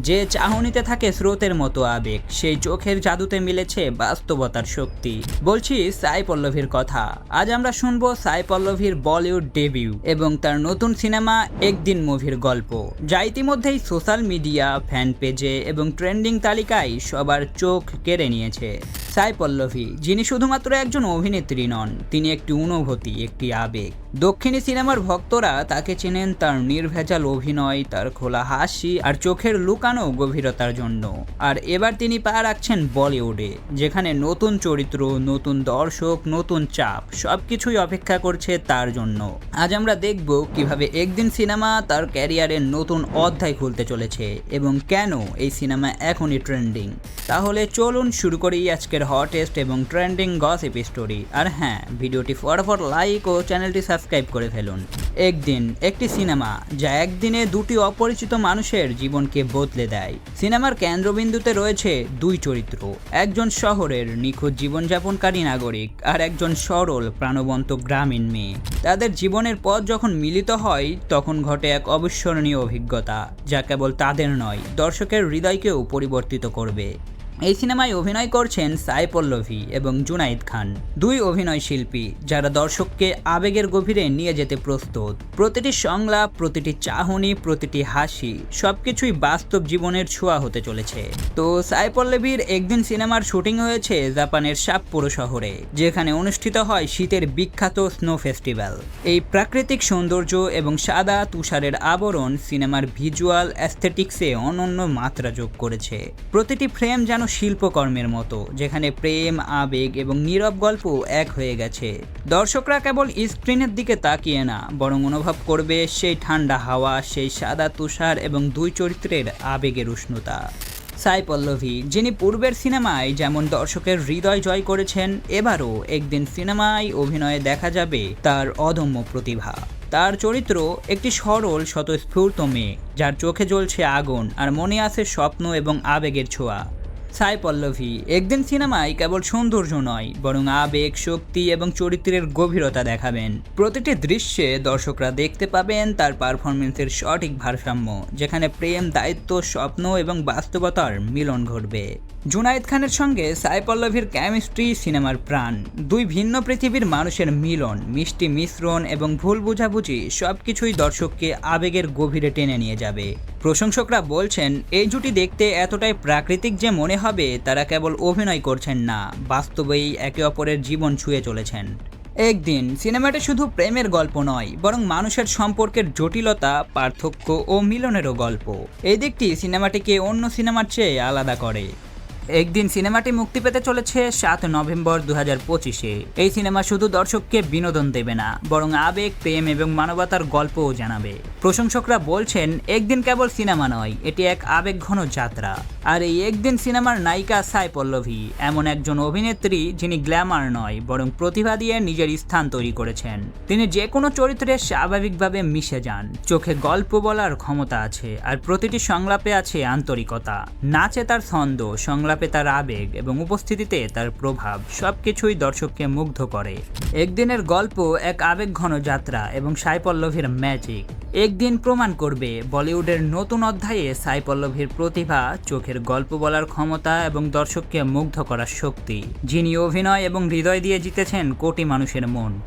যে চাহনিতে থাকে স্রোতের মতো আবেগ, সেই চোখের জাদুতে মিলেছে বাস্তবতার শক্তি। বলছি সাই পল্লভীর কথা। আজ আমরা শুনব সাই পল্লভীর বলিউড ডেবিউ এবং তার নতুন সিনেমা একদিন মুভির গল্প। যা ইতিমধ্যেই সোশ্যাল মিডিয়া, ফ্যান পেজে এবং ট্রেন্ডিং তালিকায় সবার চোখ কেড়ে নিয়েছে। সাই পল্লভী যিনি শুধুমাত্র একজন অভিনেত্রী নন, তিনি একটি অনুভূতি, একটি আবেগ। দক্ষিণী সিনেমার ভক্তরা তাকে চেনেন তার নির্ভেজাল অভিনয়, তার খোলা হাসি আর চোখের লুকানো গভীরতার জন্য। আর এবার তিনি পা রাখছেন বলিউডে, যেখানে নতুন চরিত্র, নতুন দর্শক, নতুন চাপ, সবকিছুই অপেক্ষা করছে তার জন্য। আজ আমরা দেখব কীভাবে একদিন সিনেমা তার ক্যারিয়ারের নতুন অধ্যায় খুলতে চলেছে এবং কেন এই সিনেমা এখনই ট্রেন্ডিং। তাহলে চলুন শুরু করি আজকের হটেস্ট এবং ট্রেন্ডিং গসিপ স্টোরি আর হ্যাঁ ভিডিওটি ফটাফট লাইক ও চ্যানেলটি সাবস্ক্রাইব করে ফেলুন। একদিন একটি সিনেমা যা একদিনে দুটি অপরিচিত মানুষের জীবনকে বদলে দেয়। সিনেমার কেন্দ্রবিন্দুতে রয়েছে দুই চরিত্র, একজন শহরের নিখোঁজ জীবনযাপনকারী নাগরিক আর একজন সরল প্রাণবন্ত গ্রামীণ মেয়ে। তাদের জীবনের পথ যখন মিলিত হয়, তখন ঘটে এক অবিস্মরণীয় অভিজ্ঞতা, যা কেবল তাদের নয়, দর্শকের হৃদয়কেও পরিবর্তিত করবে। এই সিনেমায় অভিনয় করছেন সাই পল্লভী এবং জুনাইদ খান, দুই অভিনয় শিল্পী যারা দর্শককে আবেগের গভীরে নিয়ে যেতে প্রস্তুত। প্রতিটি সংলাপ, প্রতিটি চাহনি, প্রতিটি হাসি সবকিছুই বাস্তব জীবনের ছোঁয়া হতে চলেছে। তো সাই পল্লবীর একদিন সিনেমার শুটিং হয়েছে জাপানের সাপ্পোরো শহরে, যেখানে অনুষ্ঠিত হয় শীতের বিখ্যাত স্নো ফেস্টিভ্যাল। এই প্রাকৃতিক সৌন্দর্য এবং সাদা তুষারের আবরণ সিনেমার ভিজুয়াল অ্যাস্থেটিক্সে অনন্য মাত্রা যোগ করেছে। প্রতিটি ফ্রেম যেন শিল্পকর্মের মতো, যেখানে প্রেম, আবেগ এবং নীরব গল্প এক হয়ে গেছে। দর্শকরা কেবল স্ক্রিনের দিকে তাকিয়ে না, বরং অনুভব করবে সেই ঠান্ডা হাওয়া, সেই সাদা তুষার এবং দুই চরিত্রের আবেগের উষ্ণতা। সাই পল্লভী যিনি পূর্বের সিনেমায় যেমন দর্শকের হৃদয় জয় করেছেন, এবারও একদিন সিনেমায় অভিনয়ে দেখা যাবে তার অদম্য প্রতিভা। তার চরিত্র একটি সরল, স্বতঃস্ফূর্ত মেয়ে, যার চোখে জ্বলছে আগুন আর মনে আছে স্বপ্ন এবং আবেগের ছোঁয়া। সাই পল্লভী একদিন সিনেমায় কেবল সৌন্দর্য নয়, বরং আবেগ, শক্তি এবং চরিত্রের গভীরতা দেখাবেন। প্রতিটি দৃশ্যে দর্শকরা দেখতে পাবেন তার পারফরমেন্সের সঠিক ভারসাম্য, যেখানে প্রেম, দায়িত্ব, স্বপ্ন এবং বাস্তবতার মিলন ঘটবে। জুনায়েদ খানের সঙ্গে সাই পল্লভীর কেমিস্ট্রি সিনেমার প্রাণ। দুই ভিন্ন পৃথিবীর মানুষের মিলন, মিষ্টি মিশ্রণ এবং ভুল বোঝাবুঝি সবকিছুই দর্শককে আবেগের গভীরে টেনে নিয়ে যাবে। প্রশংসকরা বলছেন, এই জুটি দেখতে এতটাই প্রাকৃতিক যে মনে হবে তারা কেবল অভিনয় করছেন না, বাস্তবেই একে অপরের জীবন ছুঁয়ে চলেছেন। একদিন, সিনেমাটা শুধু প্রেমের গল্প নয়, বরং মানুষের সম্পর্কের জটিলতা, পার্থক্য ও মিলনেরও গল্প। এই দিকটি সিনেমাটিকে অন্য সিনেমার চেয়ে আলাদা করে। একদিন সিনেমাটি মুক্তি পেতে চলেছে সাত নভেম্বর দু হাজার পঁচিশে। এই সিনেমা শুধু দর্শককে বিনোদন দেবে না, বরং আবেগ, প্রেম এবং মানবতার গল্পও জানাবে। প্রশংসকরা বলছেন, একদিন কেবল সিনেমা নয়, এটি এক আবেগঘন যাত্রা। আর এই একদিন সিনেমার নায়িকা সাই পল্লভী এমন একজন অভিনেত্রী যিনি গ্ল্যামার নয়, বরং প্রতিভা দিয়ে নিজের স্থান তৈরি করেছেন। তিনি যে কোনো চরিত্রে স্বাভাবিকভাবে মিশে যান। চোখে গল্প বলার ক্ষমতা আছে, আর প্রতিটি সংলাপে আছে আন্তরিকতা। নাচে তার ছন্দ, সংলাপে তার আবেগ, এবং উপস্থিতিতে তার প্রভাব। সবকিছুই দর্শককে মুগ্ধ করে। একদিনের গল্প এক আবেগঘন যাত্রা, এবং সাই পল্লভীর ম্যাজিক একদিন প্রমাণ করবে বলিউডের নতুন অধ্যায়ে সাই পল্লভীর প্রতিভা, চোখের গল্প বলার ক্ষমতা এবং দর্শককে মুগ্ধ করার শক্তি। যিনি অভিনয় এবং হৃদয় দিয়ে জিতেছেন কোটি মানুষের মন।